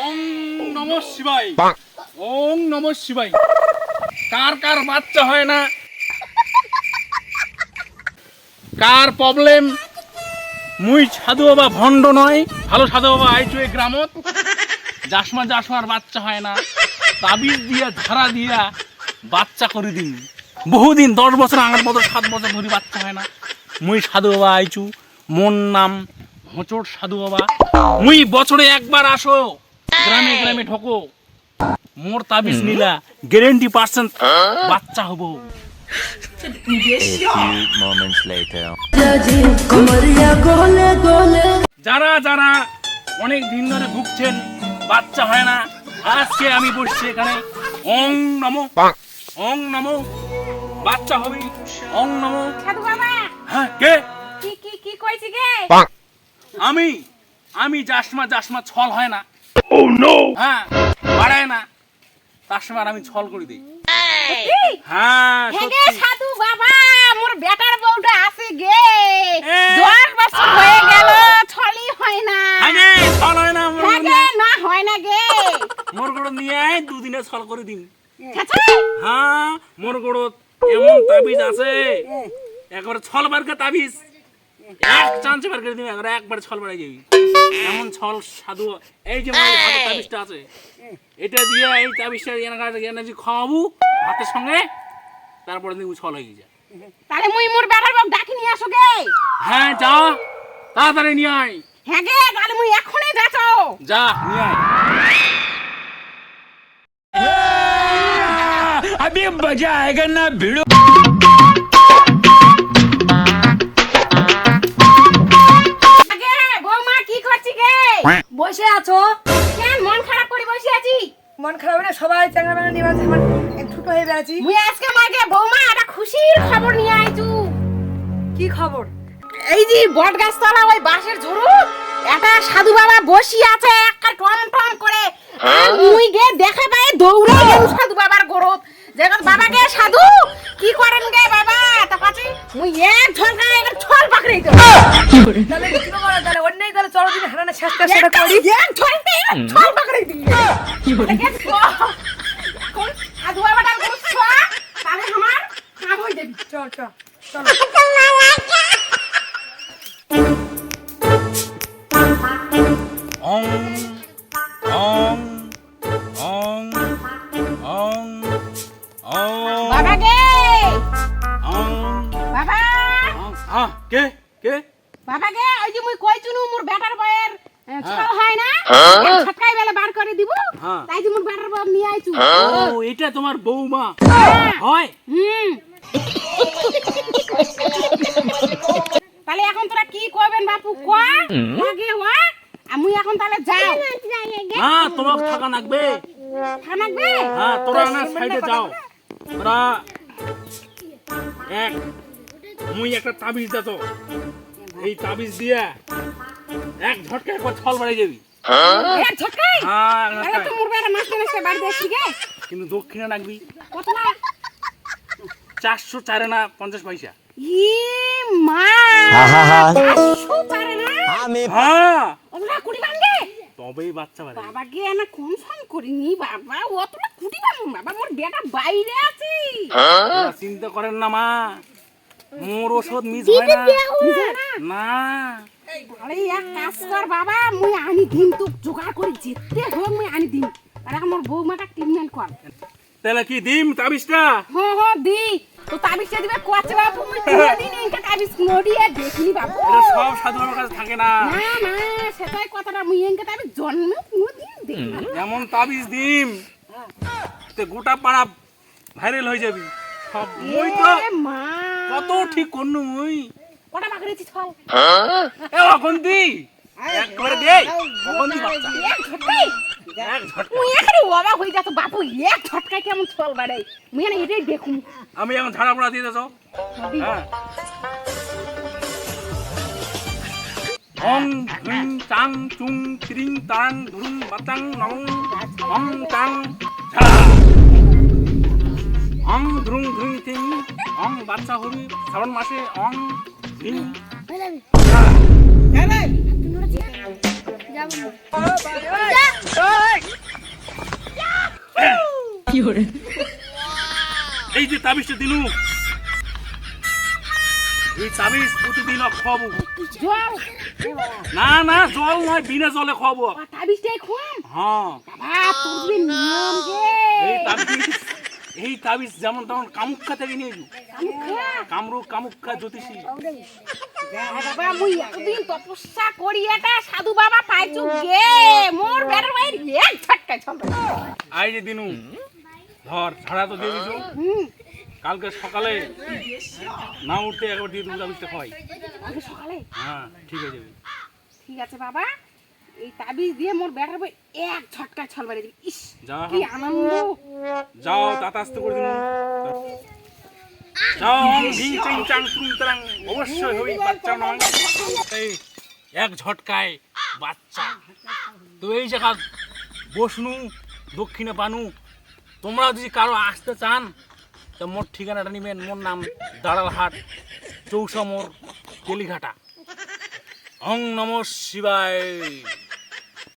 ওং নম শিবাই ওং নম শিবাই কার কার বাচ্চা হয় না? কার প্রবলেম মুই সাধু বাবা ভণ্ড নয় ভালো সাধু বাবা আইছু এই গ্রামত। জাসমা জাসমার বাচ্চা হয় না। তাবিজ দিয়া ধারা দিয়া বাচ্চা করে দিন। বহুদিন দশ বছর আঙের মতো সাত বছর ধরে বাচ্চা হয় না। মুই সাধু বাবা আইছু মোর নাম হোঁচট সাধু বাবা। মুই বছরে একবার আসো। গ্রামে গ্রামে ঢোকো মোর তাবিজ নিলা গ্যারেন্টি পার্সেন্ট বাচ্চা হব. যারা যারা অনেক দিন ধরে ভুগছেন বাচ্চা হয় না আজকে আমি বসছি এখানে। অং নমো। অং নমো। বাচ্চা হবে। অং নমো। সাধু হ্যাঁ কে? কি কি কি কইছি গে? আমি আমি জাসমা জাসমা ছল হয় না। হ্যাঁ বাড়ায় না। তার সময় আমি ছল করে দিই। হ্যাঁ সাধু বাবা মোর বেটার বউটা আছে গে। দশ বছর হয়ে গেল ছলি হয় না। হ্যাঁ ছল হয় না না হয় না গে। মোর গোড় নিয়ে আয় দুদিনে ছল করে দিন হ্যাঁ মোর গোড়ত এমন তাবিজ আছে। একবার ছল বারকে তাবিজ। এক চান্সে বার করে দিবি একবার একবার ছল বাড়াই যাবি এমন ছল সাধু এই যে আমার হাতে তাবিজটা আছে এটা দিয়ে এই তাবিজটা এনাকা এনার্জি খাওয়াবো হাতের সঙ্গে তারপরে দেখবি ছল হয়ে যায় তাহলে মুই মোর বেটার বউ ডাকি নিয়ে আসো গে হ্যাঁ যা তাড়াতাড়ি নিয়ে আয় হ্যাঁ গে তাহলে মুই এখনই যাচ্ছো যা নিয়ে আয় अभी मजा आएगा ना भिड़ो বসে আছো? কেন মন খারাপ করে বসে আছি? মন খারাপ না সবাই চ্যাংড়া ম্যাংড়া নিয়ে আছে আমার ছোট হয়ে বেড়াচ্ছি। মুই আজকে মাকে বৌমা একটা খুশির খবর নিয়ে আইছু কি খবর? এই যে বট গাছতলা ওই বাঁশের ঝুড়ু একটা সাধু বাবা বসি আছে একটা টম টম করে। আর মুই গে দেখে পাই দৌড়ে গেল সাধু বাবার গরত। যেন বাবা গে সাধু কি করেন গে বাবা? তা কাছে মুই এক ঝলকা এক ছল পাকড়ে দিই তাহলে কি তাহলে কাজ সেটা করি। যাবি। চল চল চল। বাবা কে? কে বাবা গে ওই যে মুই কইছুনু মোর বেটার বয়ের হয়। না? ছটকাই বেলা বার করে দিব। হ্যাঁ। তাই যে মোর বেটার বউ নিয়ে আইছু ও এটা তোমার বৌমা। হয়। হুম। তাহলে এখন তোরা কি করবেন বাপু? কয়া লাগে ওয়া আমি এখন তাহলে যাও। না তোমার থাকা লাগবে। হ্যাঁ তোরা না সাইডে যাও। তোরা এক মুই একটা তাবিজ দে তো এই তাবিজ দিয়া এক ঝটকা একবার ছল বাড়াই যাবি। হ্যাঁ? তো ঝটকায়। মোর বেটা নাচতে নাচতে বাড়ি আসছি গে কিন্তু দক্ষিণে রাখবি। কত না? চারশো চারে না পঞ্চাশ পয়সা। ই মা! না? হ্যাঁ। কুড়ি বাঙ্গে তবেই বাচ্চা বাড়ে। বাবা গে না কোন ফোন করিনি। বাবা অতটা কুটি পাবো বাবা মোর বেটা বাইরে আছে। চিন্তা করেন না মা। মোর ওষুধ মিস হয় না। না। আরে এক কাজ কর বাবা মুই আনি দিন তো জোগাড় করে যেতে হোক মুই আনি দিন আর এখন মোর বৌমাটা ট্রিটমেন্ট কর। তাহলে কি দিম তাবিজটা? হ হ দি। তো তাবিজটা দিবে কোয়াচ্ছে বাবু মুই কোনদিন এনকা তাবিজ নড়িয়ে দেখিনি বাবু। সব সাধু বাবার কাছে থাকে না। না না সেটাই কথাটা মুই এনকা তাবিজ জন্ম কোনদিন দেখি এমন তাবিজ দিম তে গোটা পাড়া ভাইরাল হয়ে যাবি। সব মুই তো মা। কত ঠিক করনু মুই। কটা বাকরেছি ছল এ অখন দি একবারে দে অখন দি বাচ্চা। এখানে এখানে আমি এখন ঝাড়া পড়া দিয়ে দেছো হ্যাঁ। অং হুং চাং চুং ত্রিং তাং ধুরুং বাতাং নং অং চাং অং ধুরুং ধুরুং তিং অং বাচ্চা হবি শ্রাবণ মাসে অং ধিং এই, যে তাবিজটা দিনু এই তাবিজ প্রতিদিন খাব না না জল নয় বিনা জলে খাব হ্যাঁ। এই তাবিজ যেমন তেমন কামুক্ষা থেকে নিয়ে কামরু কামুক্ষা জ্যোতিষী। বাবা মুই এতদিন তপস্যা করি এটা সাধু বাবা পাইছু গে? মোর বেড়ার বাইর এক ঝটকা চল আই যে দিনু ধর ঝাড়া তো দিয়ে দিছু। কালকে সকালে না উঠতে একবার দিয়ে দেবো তাবিজটা খাওয়াই। কালকে সকালে? হ্যাঁ ঠিক আছে ঠিক আছে বাবা এই তাবিজ দিয়ে মোর বেড়ার বই এক ঝটকা ছল দিবি। ইস যা কি আনন্দ। যাও তাতা আসতে করে দিন। চিং চাং টুং তারাং অবশ্যই হই বাচ্চা নয়। এক ঝটকায় বাচ্চা। তো এই জায়গা বসনু, দক্ষিণে পানু, তোমরা যদি কারও আসতে চান, তো মোর ঠিকানাটা নিবেন, মোর নাম দাঁড়ালহাট চৌসা মোড় কেলিঘাটা। অং নম শিবায়।